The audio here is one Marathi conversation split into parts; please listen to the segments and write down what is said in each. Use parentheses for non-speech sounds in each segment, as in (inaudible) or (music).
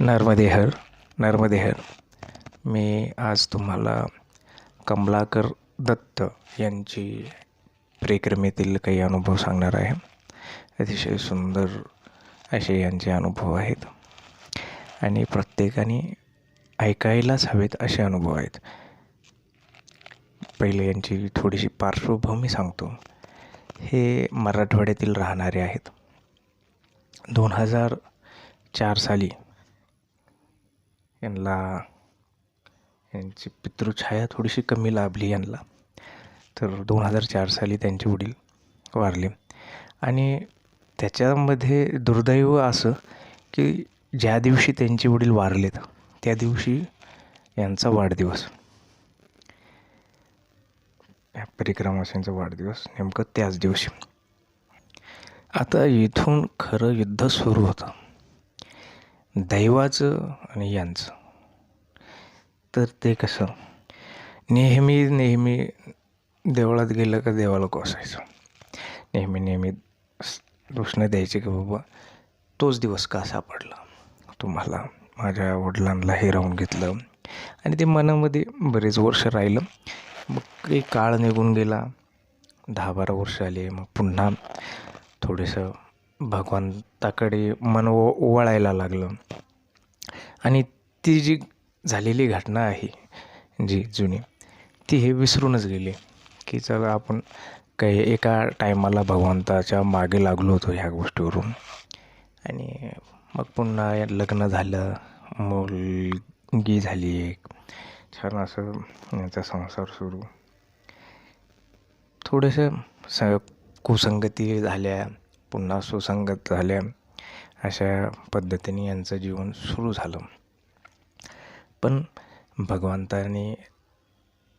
नर्मदेहर नर्मदेहर मी आज तुम्हाला कमलाकर दत्त यांची प्रेक्रमेतील काही अनुभव सांगणार आहे. अतिशय सुंदर असे यांचे अनुभव आहेत. आणि प्रत्येकाने ऐकायलाच हवेत असे अनुभव आहेत. पहिले यांची थोडीशी पार्श्वभूमी सांगतो. हे मराठवाड्यातील राहणारे आहेत. दोन हजार चार साली यांना यांची पितृछाया थोडीशी कमी लाभली यांना. तर दोन हजार चार साली त्यांचे वडील वारले. आणि त्याच्यामध्ये दुर्दैव असं की ज्या दिवशी त्यांचे वडील वारलेत त्या दिवशी यांचा वाढदिवस. परिक्रमाशांचा वाढदिवस नेमकं त्याच दिवशी. आता इथून खरं युद्ध सुरू होतं. दैवाचं आणि यांचं. तर ते कसं? नेहमी नेहमी देवळात गेलं का देवाला कोसायचं? नेहमी नेहमी प्रश्न द्यायचे की बाबा तोच दिवस का सापडला? तुम्हाला माझ्या वडिलांना हिरावून घेतलं. आणि ते मनामध्ये बरेच वर्ष राहिलं. मग काही काळ निघून गेला. दहा बारा वर्ष आले. मग पुन्हा थोडंसं भगवंताकडे मन व वळायला लागलं. आणि ती जी झालेली घटना आहे जी जुनी ती हे विसरूनच गेली की चला आपण काही एका टायमाला भगवंताच्या मागे लागलो होतो ह्या गोष्टीवरून. आणि मग पुन्हा लग्न झालं मुलगी झाली एक छान असं याचा संसार सुरू. थोडंसं स कुसंगती झाल्या. पुन्हा सुसंगत झाल्या. अशा पद्धतीने यांचं जीवन सुरू झालं. पण भगवंताने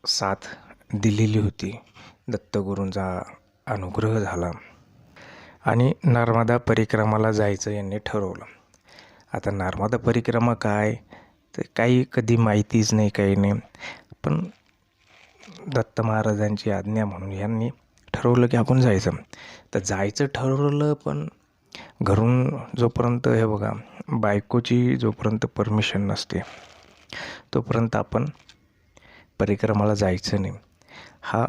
साथ दिलेली होती. दत्तगुरूंचा अनुग्रह झाला. आणि नर्मदा परिक्रमाला जायचं यांनी ठरवलं. आता नर्मदा परिक्रमा काय? तर काही कधी माहितीच नाही काही नाही. पण दत्त महाराजांची आज्ञा म्हणून यांनी ठरवलं की आपण जायचं. तर जायचं ठरवलं पण घरून जोपर्यंत हे बघा बायकोची जोपर्यंत परमिशन नसते तोपर्यंत आपण परिक्रमाला जायचं नाही. हा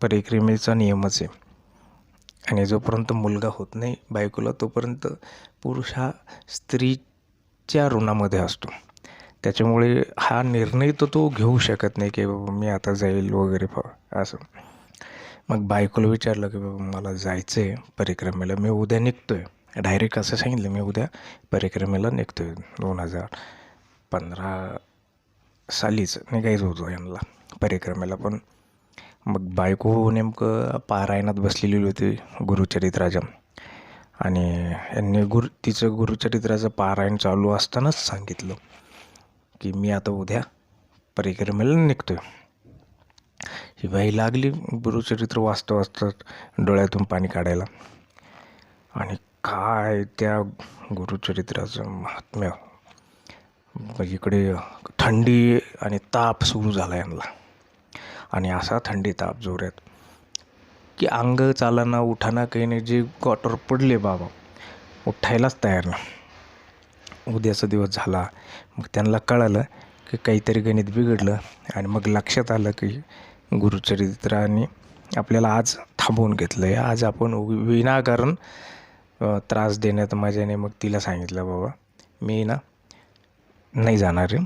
परिक्रमेचा नियमच आहे. आणि जोपर्यंत मुलगा होत नाही बायकोला तोपर्यंत पुरुष हा स्त्रीच्या ऋणामध्ये असतो. त्याच्यामुळे हा निर्णय तर तो घेऊ शकत नाही की बाबा मी आता जाईल वगैरे असं. मग बायकोला विचारलं की बाबा मला जायचं आहे परिक्रमेला. मी उद्या निघतो आहे डायरेक्ट असं सांगितलं मी उद्या परिक्रमेला निघतो आहे दोन हजार पंधरा सालीच निघायचं होतो यांना परिक्रमेला पण. मग बायको नेमकं पारायणात बसलेली होती गुरुचरित्राच्या आणि यांनी गुरु तिचं गुरुचरित्राचं पारायण चालू असतानाच सांगितलं की मी आता उद्या परिक्रमेला निघतो आहे ही बाई लागली गुरुचरित्र वाचता वाचतात डोळ्यातून पाणी काढायला. आणि काय त्या गुरुचरित्राचं महात्म्य. इकडे थंडी आणि ताप सुरू झाला यांना. आणि असा थंडी ताप जोरात की अंग चालाना उठाना काही नाही जे गॉटर पडले बाबा उठायलाच तयार नाही. उद्याचा दिवस झाला. मग त्यांना कळालं की काहीतरी गणित बिघडलं आणि मग लक्षात आलं की गुरुचरित्राने आपल्याला आज थांबवून घेतलं आहे आज आपण विनाकारण त्रास देण्यात माझ्याने मग तिला सांगितलं बाबा मी ना नाही जाणार आहे.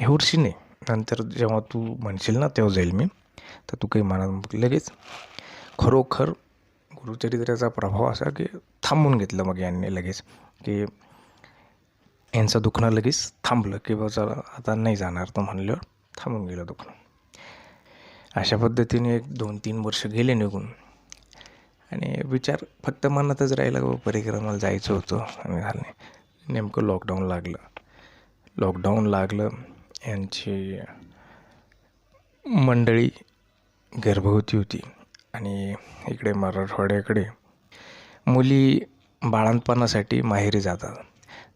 एवढशी वर्षी नाही. नंतर जेव्हा तू म्हणशील ना तेव्हा जाईल मी. तर तू काही म्हणा मग लगेच खरोखर गुरुचरित्राचा प्रभाव असा की थांबून घेतलं मग यांनी लगेच की यांचं दुखणं लगेच थांबलं की बाबा चला आता नाही जाणार. तर म्हणल्यावर थांबून गेलं दुखणं. अशा पद्धतीने एक दोन तीन वर्ष गेले निघून. आणि विचार फक्त मनातच राहिला बाबा परिक्रमाला जायचं होतं आणि झालं नेमकं लॉकडाऊन लागलं. लॉकडाऊन लागलं यांची मंडळी गर्भवती होती. आणि इकडे मराठवाड्याकडे मुली बाळंतपणासाठी माहेरी जातात.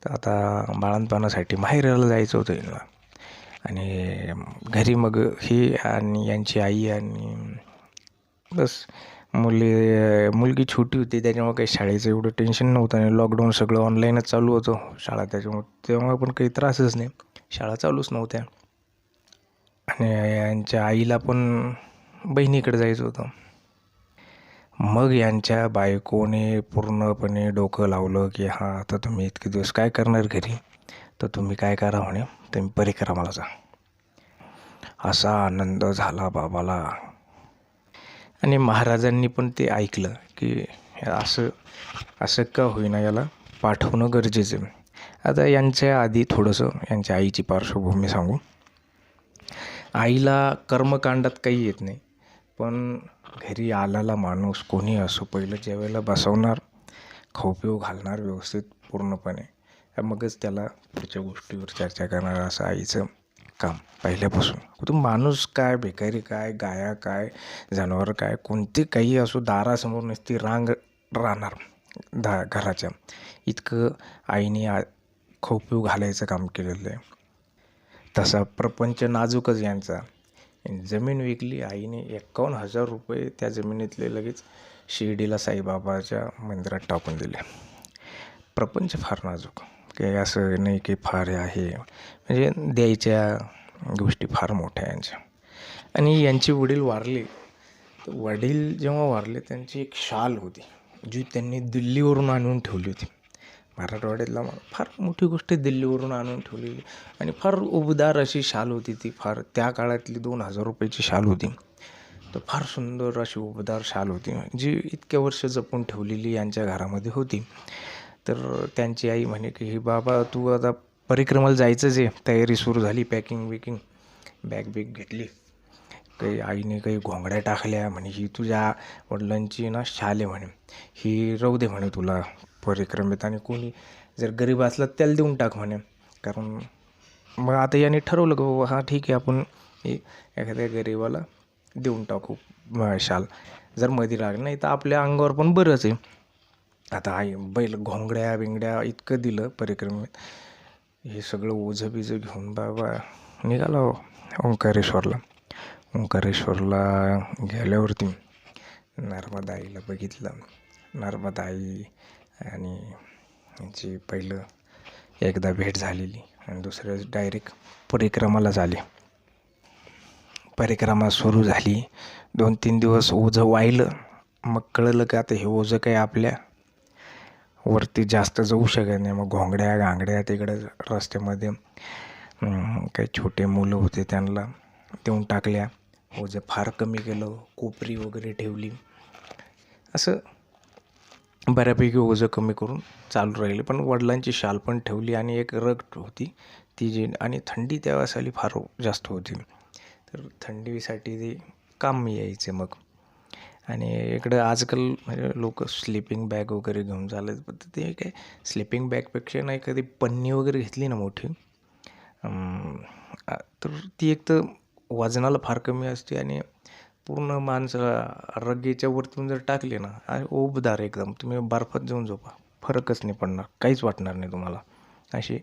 तर आता बाळंतपणासाठी माहेराला जायचं होतं यांना. आणि घरी मग ही आणि यांची आई आणि बस. मुली मुलगी छोटी होती त्याच्यामुळे काही शाळेचं एवढं टेन्शन नव्हतं आणि लॉकडाऊन सगळं ऑनलाईनच चालू होतं शाळा. त्याच्यामुळे तेव्हा पण काही त्रासच नाही. शाळा चालूच नव्हत्या. आणि यांच्या आईला पण बहिणीकडे जायचं होतं. मग यांच्या बायकोने पूर्णपणे डोकं लावलं की हां आता तुम्ही इतके दिवस काय करणार घरी? तर तुम्ही काय करा म्हणे? तुम्ही परिक्रमाला जा. असा आनंद झाला बाबाला. आणि महाराजांनी पण ते ऐकलं की असं असं का होईना याला पाठवणं गरजेचं आहे. आता यांच्या आधी थोडंसं यांच्या आईची पार्श्वभूमी सांगू. आईला कर्मकांडात काही येत नाही पण घरी आलेला माणूस कोणी असो पहिलं ज्यावेळेला बसवणार खाऊपिऊ घालणार व्यवस्थित पूर्णपणे. मगच त्याला पुढच्या गोष्टीवर चर्चा करणारं असं आईचं काम पहिल्यापासून. तो माणूस काय बेकारी काय गाया काय जनावर काय कोणते काही असो दारासमोर नसती रांग राहणार दा घराच्या. इतकं आईने आ खाऊपिऊ घालायचं काम केलेलं आहे. तसा प्रपंच नाजूकच यांचा. जमीन विकली आईने एकावन्न हजार रुपये त्या जमिनीतले लगेच शिर्डीला साईबाबाच्या मंदिरात टाकून दिले. प्रपंच फार नाजूक. काही असं नाही की फार आहे. म्हणजे द्यायच्या गोष्टी फार मोठ्या यांच्या आणि यांचे वडील वारले. तर वडील जेव्हा वारले त्यांची एक शाल होती जी त्यांनी दिल्लीवरून आणून ठेवली होती. मराठवाड्यातला फार मोठी गोष्ट दिल्लीवरून आणून ठेवलेली. आणि फार उबदार अशी शाल होती ती फार त्या काळातली दोन हजार रुपयाची शाल होती. तर फार सुंदर अशी उबदार शाल होती जी इतक्या वर्ष जपून ठेवलेली यांच्या घरामध्ये होती. तर त्यांची आई म्हणे की हे बाबा तू आता परिक्रमाला जायचंच आहे. तयारी सुरू झाली पॅकिंग बिकिंग बॅग बिग घेतली. काही आईने काही घोंगड्या टाकल्या म्हणे ही तुझ्या वडिलांची ना शाल आहे म्हणे. ही राहू दे म्हणे तुला परिक्रमेत आणि कोणी जर गरीब असला त्याला देऊन टाक म्हणे. कारण मग आता याने ठरवलं की बाबा हां ठीक आहे आपण हे एखाद्या गरीबाला देऊन टाकू शाल. जर मध्ये लागली नाही तर आपल्या अंगावर पण बरंच आहे. आता आई बैल घोंगड्या बिंगड्या इतकं दिलं परिक्रमेत. हे सगळं ओझं बिझं घेऊन बाबा निघाला ओंकारेश्वरला. ओंकारेश्वरला गेल्यावरती नर्मदा आईला बघितलं. नर्मदा आई आणि यांची पहिलं एकदा भेट झालेली आणि दुसऱ्या डायरेक्ट परिक्रमाला झाली. परिक्रमा सुरू झाली. दोन तीन दिवस ओझं वाहिलं. मग कळलं की आता हे ओझं काही आपल्या वरती जास्त जाऊ शकत नाही. मग घोंगड्या गांगड्या तिकडं रस्त्यामध्ये काही छोटे मुलं होते त्यांना देऊन टाकल्या. हो, ओझं फार कमी केलं कोपरी वगैरे ठेवली. असं बऱ्यापैकी ओझं कमी करून चालू राहिले. पण वडिलांची शाल पण ठेवली आणि एक रग होती. ती जी आणि थंडी त्या साली फार जास्त होती. तर थंडीसाठी ते काम यायचे मग. आणि इकडं आजकाल म्हणजे लोक स्लिपिंग बॅग वगैरे घेऊन चालत पण ते काय स्लिपिंग बॅगपेक्षा नाही कधी पन्नी वगैरे घेतली ना मोठी तर ती एक तर वजनाला फार कमी असते आणि पूर्ण माणसाला रगेच्या वरतून जर टाकले ना ओबदार एकदम. तुम्ही बर्फात जाऊन झोपा फरकच नाही पडणार काहीच वाटणार नाही तुम्हाला. अशी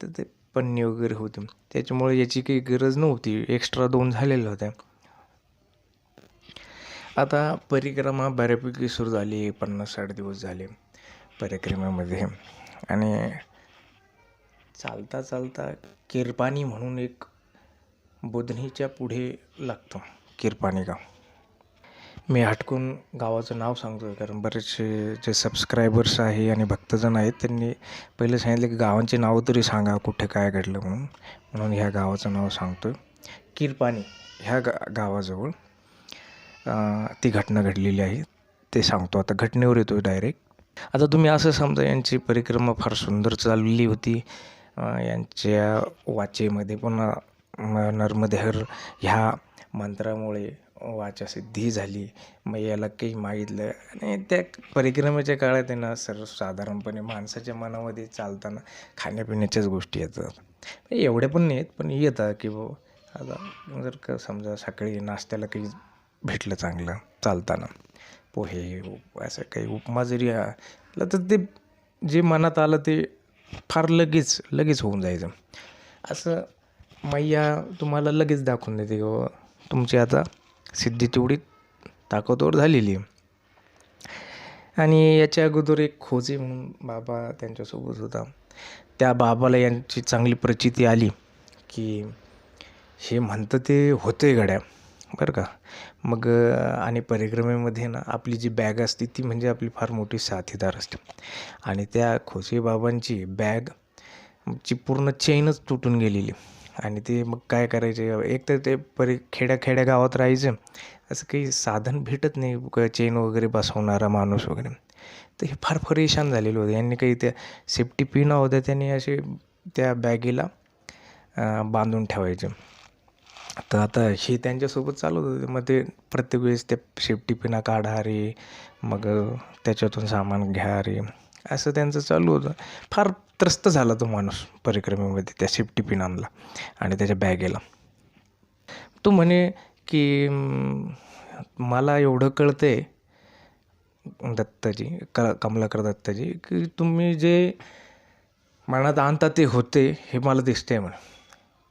तर ते पन्नी वगैरे होते. त्याच्यामुळे याची काही गरज नव्हती एक्स्ट्रा दोन झालेल्या होत्या. आता परिक्रमा बऱ्यापैकी सुरू झाली पन्नास साठ दिवस झाले परिक्रमेमध्ये. आणि चालता चालता किरपाणी म्हणून एक बोधनीच्या पुढे लागतं किरपाणी गाव. मी हटकून गावाचं नाव सांगतो आहे कारण बरेचसे जे सबस्क्रायबर्स आहे आणि भक्तजण आहेत त्यांनी पहिले सांगितलं की गावांची नावं तरी सांगा कुठे काय घडलं म्हणून. म्हणून ह्या गावाचं नाव सांगतो आहे किरपाणी ह्या गा गावाजवळ. ती घटना घडलेली आहे ते सांगतो. आता घटनेवर येतो डायरेक्ट आता तुम्ही असं समजा यांची परिक्रमा फार सुंदर चाललेली होती. यांच्या वाचेमध्ये पण नर्मदेहर ह्या मंत्रामुळे वाचासिद्धी झाली. मग याला काही मागितलं. आणि त्या परिक्रमेच्या काळात आहे ना सर्वसाधारणपणे माणसाच्या मनामध्ये चालताना खाण्यापिण्याच्याच गोष्टी येतात. एवढ्या पण नाही आहेत पण येतात की बो आता जर का समजा सकाळी नाश्त्याला काही भेटलं चांगलं चालताना. पोहे असं काही उपमा जरी आला तर ते जे मनात आलं ते फार लगेच लगेच होऊन जायचं. असं मैया तुम्हाला लगेच दाखवून देते की तुमची आता सिद्धी तेवढी ताकदवर झालेली आहे. आणि याच्या अगोदर एक खोजे म्हणून बाबा त्यांच्यासोबत होता. त्या बाबाला यांची चांगली प्रचिती आली की हे म्हणतं ते होते गड्या बरं का? मग आणि परिक्रमेमध्ये ना आपली जी बॅग असते ती म्हणजे आपली फार मोठी साथीदार असते. आणि त्या खोसेबाबांची बॅग ची पूर्ण चेनच तुटून गेलेली. आणि ते मग काय करायचे? एक तर ते परी खेड्याखेड्या गावात राहायचे. असं काही साधन भेटत नाही चेन वगैरे बसवणारा माणूस वगैरे. तर हे फार परेशान झालेले होते. यांनी काही त्या सेफ्टी पिन होत्या त्यांनी असे त्या बॅगेला बांधून ठेवायचे. तर आता हे त्यांच्यासोबत चालत होते. मग ते प्रत्येक वेळेस ते सेफ्टी पिना काढा रे मग त्याच्यातून सामान घ्या रे. असं त्यांचं चालू होतं. फार त्रस्त झाला तो माणूस परिक्रमेमध्ये त्या सेफ्टी पिनांना आणला आणि त्याच्या बॅगेला. तो म्हणे की मला एवढं कळतंय दत्ताजी क कमलाकर दत्ताजी की तुम्ही जे मनात आणता ते होते हे मला दिसतंय म्हणे.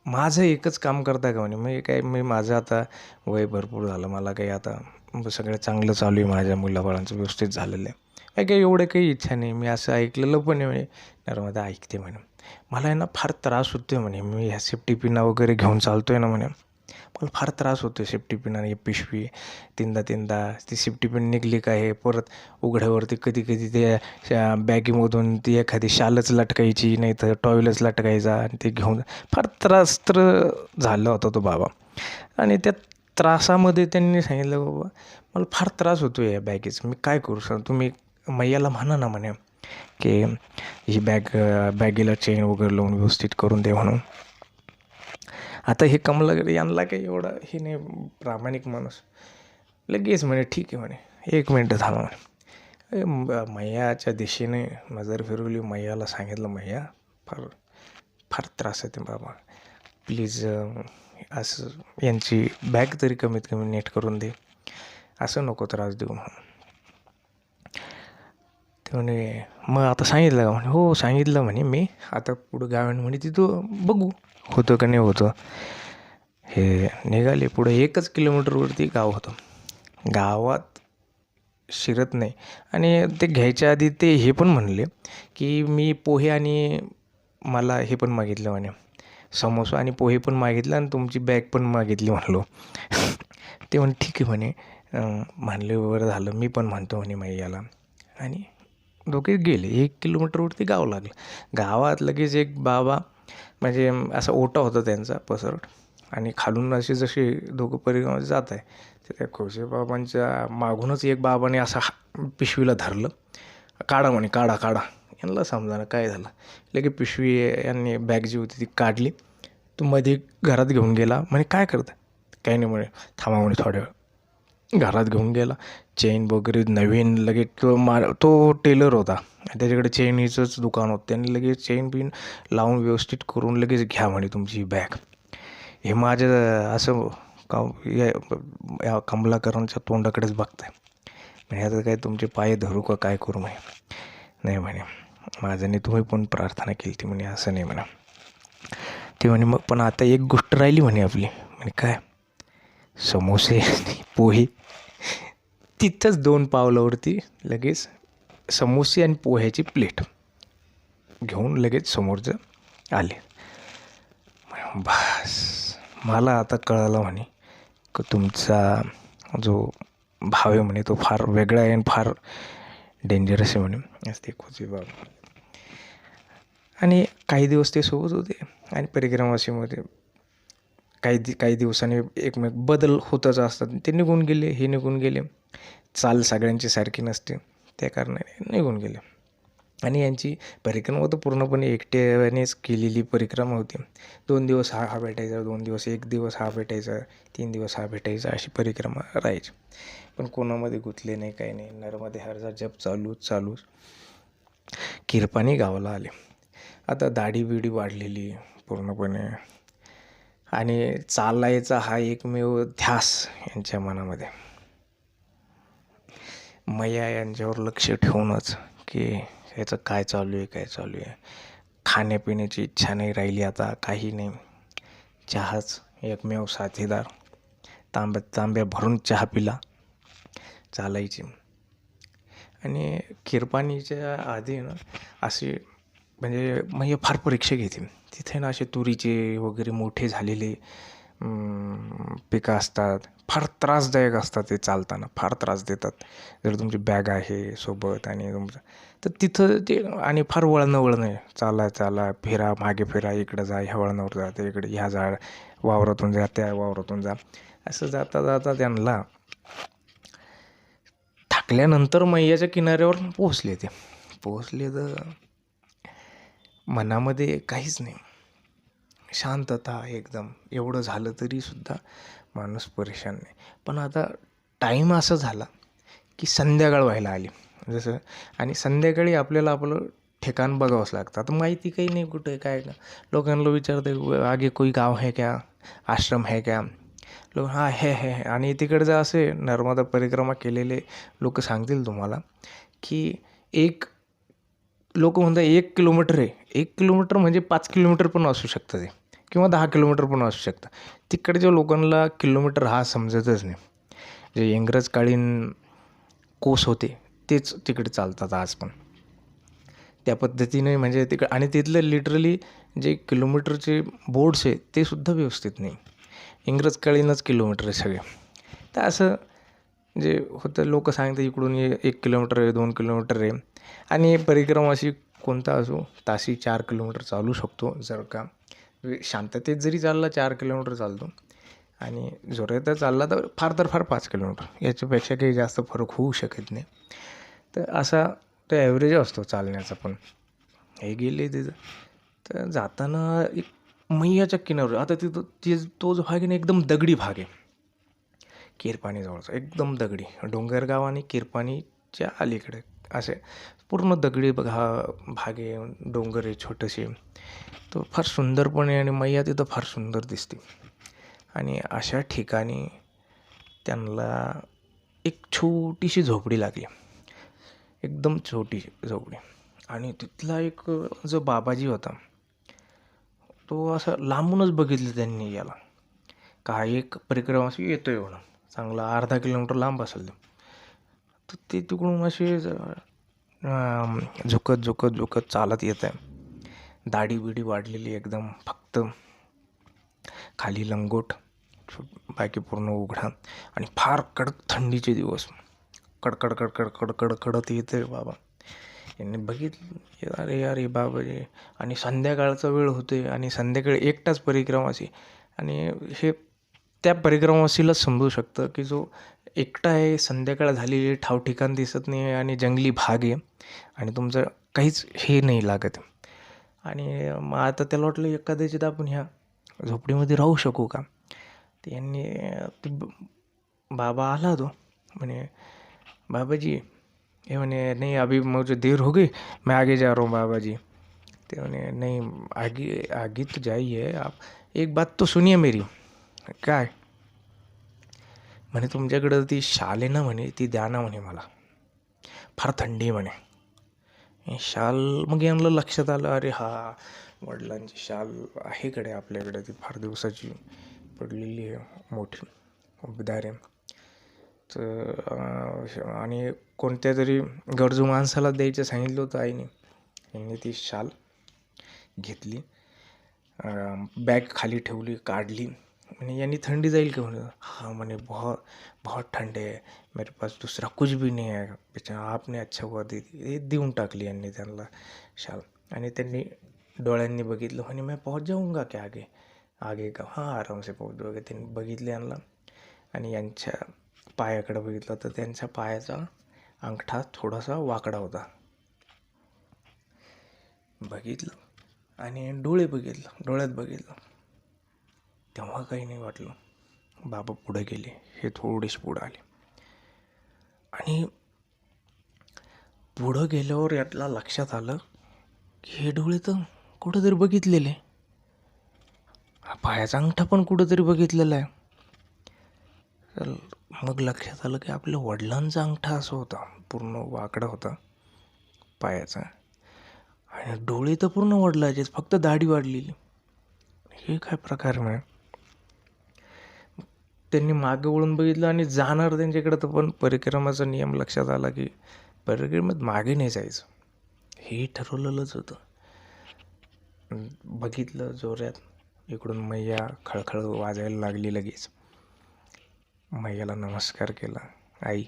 माझं एकच काम करता का म्हणे? म्हणजे काय मी माझं आता वय भरपूर झालं. मला काही आता सगळं चांगलं चालू आहे माझ्या मुलाबाळांचं व्यवस्थित झालेलं आहे. काही काही एवढं काही इच्छा नाही. मी असं ऐकलेलं पण आहे म्हणे. नर्मदा ऐकते म्हणे. मला आहे ना फार त्रास होतो आहे म्हणे. मी ह्या सेफ्टी पिना वगैरे घेऊन चालतो आहे ना म्हणे. मला फार त्रास होतो सेफ्टी पिन आणि पिशवी. तीनदा तीनदा ती सेफ्टी पिन निघली का हे परत उघड्यावरती कधी कधी त्या बॅगीमधून ती एखादी शालच लटकायची नाही तर टॉयलच लटकायचा आणि ते घेऊन फार त्रास तर झाला होता तो बाबा. आणि त्या त्रासामध्ये त्यांनी सांगितलं बाबा मला फार त्रास होतो या बॅगेचा. मी काय करू सर तुम्ही मैयाला म्हणा ना म्हणे की ही बॅग बॅगेला चेन वगैरे लावून व्यवस्थित करून दे म्हणून. आता हे कमलाकडे यांना काही एवढा हे नाही प्रामाणिक माणूस. लगेच म्हणे ठीक आहे म्हणे एक मिनटं थांबा म्हणे. मैयाच्या दिशेने नजर फिरवली. मैयाला सांगितलं मैया फार फार त्रास येते बाबा. प्लीज असं यांची बॅग तरी कमीत कमी नीट करून दे. असं नको त्रास देऊ म्हणून. ते म्हणे मग आता सांगितलं का? म्हणे हो सांगितलं म्हणे मी. आता पुढं गावाने म्हणे तिथं बघू. होतं का नाही होतं हे निघाले. पुढे एकच किलोमीटरवरती गाव होतं. गावात शिरत नाही. आणि ते घ्यायच्या आधी ते हे पण म्हणले की मी पोहे आणि मला हे पण मागितलं म्हणे. समोसा आणि पोहे पण मागितलं आणि तुमची बॅग पण मागितली म्हणलो. (laughs) ते म्हणे ठीक आहे म्हणे. म्हणले बरं झालं मी पण म्हणतो म्हणे मैयाला आणि दोघे गेले. एक किलोमीटरवरती गाव लागलं. गावात लगेच एक बाबा म्हणजे असा ओटा होता त्यांचा पसरट आणि खालून अशी जशी दोघं परिक्रमात जात आहे तर त्या खोसे बाबांच्या मागूनच एक बाबाने असा पिशवीला धरलं. काढा म्हणे काढा काढा. यांना समजाना काय झालं. लगे पिशवी यांनी बॅग जी होती ती काढली. तो मध्ये घरात घेऊन गेला. म्हणे काय करतं काही नाही म्हणे. थांबा म्हणे थोड्या वेळ. घरात घेऊन गेला. चेन वगैरे नवीन लगेच तो मा तो टेलर होता. त्याच्याकडे चेनीचंच दुकान होतं. त्यांनी लगेच चेन बिन लावून व्यवस्थित करून लगेच घ्या म्हणे तुमची बॅग हे माझं असं का या कमलाकरांच्या तोंडाकडेच बघताय. म्हणजे आता काय तुमचे पाय धरू का? काय करू म्हणे? नाही म्हणे. माझ्याने तुम्ही पण प्रार्थना केली ती म्हणे असं नाही म्हणा. ते म्हणे मग पण आता एक गोष्ट राहिली म्हणे आपली. म्हणे काय? समोसे पोहे. तिथंच दोन पावलावरती लगेच समोसे आणि पोह्याची प्लेट घेऊन लगेच समोरचं आले. बस. मला आता कळालं म्हणे की तुमचा जो भाव आहे म्हणे तो फार वेगळा आहे आणि फार डेंजरस आहे म्हणे. असते खुशी बाब आणि काही दिवस ते सोबत होते आणि परिक्रमाशीमध्ये काही दि काही दिवसांनी एकमेक बदल होतच असतात. ते निघून गेले हे निघून गेले. चाल सगळ्यांची सारखी नसते. त्या कारणाने निघून गेले. आणि यांची परिक्रमा तर पूर्णपणे एकट्यानेच केलेली परिक्रमा होती. दोन दिवस हा हा भेटायचा दोन दिवस एक दिवस हा भेटायचा तीन दिवस हा भेटायचा अशी परिक्रमा राहायची. पण कोणामध्ये गुंतले नाही काही नाही. नरमध्ये हरचा जप चालूच चालूच. किरपाणी गावाला आले. आता दाढी बिडी वाढलेली पूर्णपणे. आणि चालायचा हा एकमेव ध्यास यांच्या मनामध्ये. मैया यांच्यावर लक्ष ठेवूनच की ह्याचं काय चालू आहे काय चालू आहे. खाण्यापिण्याची इच्छा नाही राहिली आता काही नाही. चहाच एकमेव साथीदार. तांब्या तांब्या भरून चहा पिला. चालायची. आणि किरपाणीच्या आधी ना असे म्हणजे म्हणजे फार परीक्षा घेते. तिथे ना असे तुरीचे वगैरे मोठे झालेले पिकं असतात. फार त्रासदायक असतात ते चालताना फार त्रास देतात. जर तुमची बॅग आहे सोबत आणि तुमचं तर तिथं ते आणि फार वळणं वळणं आहे. चाला चाला फिरा मागे फिरा इकडं जा ह्या वळणावर जा ते इकडे ह्या झाड वावरातून जा त्या वावरातून जा. असं जाता जाता त्यांना थकल्यानंतर मैयाच्या किनाऱ्यावर पोहोचले ते. पोहोचले तर मनामध्ये काहीच नाही. शांतता एकदम. एवढं झालं तरीसुद्धा माणूस परेशान नाही पण आता टाईम असा झाला की संध्याकाळ व्हायला आली. जसं आणि संध्याकाळी आपल्याला आपलं ठिकाण बघावंच लागतं. आता माहिती काही नाही कुठे काय का लोकांना विचारते आगे कोई गाव है क्या? आश्रम है क्या? लोक हां हे हे हे. आणि तिकडचं असे नर्मदा परिक्रमा केलेले लोक सांगतील तुम्हाला की एक लोक म्हणतात एक किलोमीटर आहे. एक किलोमीटर म्हणजे पाच किलोमीटर पण असू शकतं ते. किंवा दहा किलोमीटर पण असू शकतं. तिकडच्या लोकांना किलोमीटर हा समजतच नाही. जे इंग्रजकालीन कोस होते तेच तिकडे चालतात आज पण. त्या पद्धतीने म्हणजे तिकडे आणि तिथलं लिटरली जे किलोमीटरचे बोर्ड्स आहे ते सुद्धा व्यवस्थित नाही. इंग्रजकालीनच किलोमीटर आहे सगळे. तर असं जे होतं लोक सांगतात इकडून एक किलोमीटर आहे दोन किलोमीटर आहे. आणि परिक्रम अशी कोणता असो ताशी चार किलोमीटर चालू शकतो जर का. म्हणजे शांततेत जरी चालला चार किलोमीटर चालतो. आणि जोरात चालला तर फार तर फार पाच किलोमीटर. याच्यापेक्षा काही जास्त फरक होऊ शकत नाही. तर असा तो ॲव्हरेज असतो चालण्याचा पण. हे गेले तिथं तर जाताना एक मैयाच्या किनाऱ्यावर आता तिथं ते तो जो भाग आहे ना एकदम दगडी भाग आहे. किरपाणीजवळचा एकदम दगडी. डोंगरगाव आणि किरपाणीच्या अलीकडे. असे. पूर्ण दगडी बघा भाग आहे डोंगर आहे छोटेसे. तो फार सुंदरपणे आणि मैया तिथं फार सुंदर दिसते. आणि अशा ठिकाणी त्यांना एक छोटीशी झोपडी लागली. एकदम छोटी झोपडी. आणि तिथला एक जो बाबाजी होता तो असा लांबूनच बघितलं त्यांनी याला. का एक परिक्रमा असं आहे म्हणून. चांगला अर्धा किलोमीटर लांब असेल तर ते तिकडून असे झुकत झुकत झुकत चालत येत आहे दाढी बिडी वाढलेली एकदम फक्त खाली लंगोट बाकी पूर्ण उघडा आणि फार कडक थंडीचे दिवस. कडकड कडकड कडकड कडत येते बाबा. यांनी बघितलं अरे यार बाबा बाबाजी आणि संध्याकाळचा वेळ होते आणि संध्याकाळी एकटाच परिक्रमासी. आणि हे त्या परिक्रमासीलाच समजू शकतं की जो एकटा आहे संध्याकाळ झालेली ठाव ठिकाण दिसत नाही आणि जंगली भाग आहे आणि तुमचं काहीच हे नाही लागत. आणि मग आता त्याला वाटलं एखाद्याच्यात आपण ह्या झोपडीमध्ये राहू शकू का? तर यांनी ते बाबा आला तो. म्हणे बाबाजी हे ये म्हणे नहीं अभी मुझे देर हो गई मैं आगे जा रहा हूँ बाबा जी ते म्हणे नहीं आगे आगे तो जाइए आप एक बात तो सुनिए मेरी काय म्हणे तुमच्याकडं ती शाल आहे ना म्हणे ती द्या ना म्हणे मला. फार थंडी म्हणे. शाल मग यांना लक्षात आलं अरे हा वडिलांची शाल आहे कडे आपल्याकडे ती फार दिवसाची पडलेली आहे मोठी उबदार आहे. तर आणि कोणत्या तरी गरजू माणसाला द्यायचं सांगितलं होतं आईने यांनी ती शाल घेतली बॅग खाली ठेवली काढली. म्हणे यांनी थंडी जाईल का म्हणून हाँ म्हणे बहुत बहुत ठंड आहे मेरे पास दुसरा कुछ भी नाही आहे बेचारा आपने अच्छा हुआ दे हे देऊन टाकली यांनी त्यांना शाल। आणि त्यांनी डोळ्यांनी बघितलं म्हणे मैं पहुंच जाऊंगा क्या आगे? आगे का हां आराम से पोहोच जाऊंगा। त्यांनी बघितले यांना आणि यांच्या पायाकडे बघितलं तर त्यांच्या पायाचा अंगठा थोडासा वाकडा होता। बघितलं आणि डोळे बघितलं डोळ्यात बघितलं तेव्हा काही नाही वाटलं. बाबा पुढे गेले. हे थोडेसे पुढं आले. आणि पुढं गेल्यावर यातला लक्षात आलं की हे डोळे तर कुठंतरी बघितलेले. हा पायाचा अंगठा पण कुठंतरी बघितलेला आहे. तर मग लक्षात आलं की आपल्या वडिलांचा अंगठा असा होता. पूर्ण वाकडा होता पायाचा. आणि डोळे तर पूर्ण वडिलाचेच. फक्त दाढी वाढलेली. हे काय प्रकार नाही त्यांनी मागं वळून बघितलं आणि जाणार त्यांच्याकडं तर पण परिक्रमाचा नियम लक्षात आला की परिक्रमेत मागे नाही जायचं. हे ठरवलेलंच होतं. बघितलं जोऱ्यात इकडून मैया खळखळ वाजायला लागली लगेच. मैयाला नमस्कार केला. आई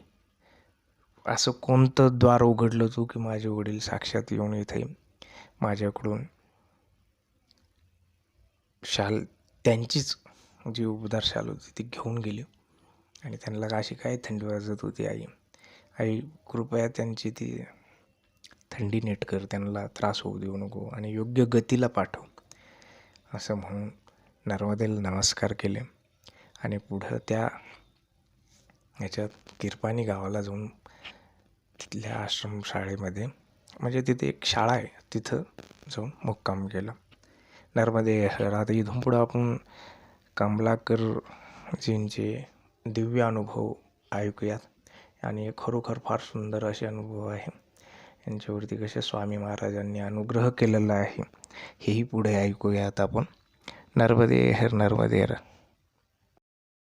असं कोणतं द्वार उघडलं तू की माझे वडील साक्षात येऊन इथे माझ्याकडून शाल त्यांचीच जी उबदार शाल होती ती घेऊन गेली. आणि त्यांना अशी काय थंडी वाजत होती आई. आई कृपया त्यांची ती थंडी नीट कर त्यांना त्रास होऊ देऊ नको आणि योग्य गतीला पाठव. असं म्हणून नर्मदेला नमस्कार केले. आणि पुढं त्या ह्याच्यात किरपाणी गावाला जाऊन तिथल्या आश्रमशाळेमध्ये म्हणजे तिथे एक शाळा आहे तिथं जाऊन मुक्काम केला. नर्मदे शहरात इथून पुढं आपण कमलाकरजींचे दिव्य अनुभव ऐकूयात. आणि खरोखर फार सुंदर असे अनुभव आहे. यांच्यावरती कसे स्वामी महाराजांनी अनुग्रह केलेला आहे हेही पुढे ऐकूयात आपण. नर्मदे हर नर्मदे हर.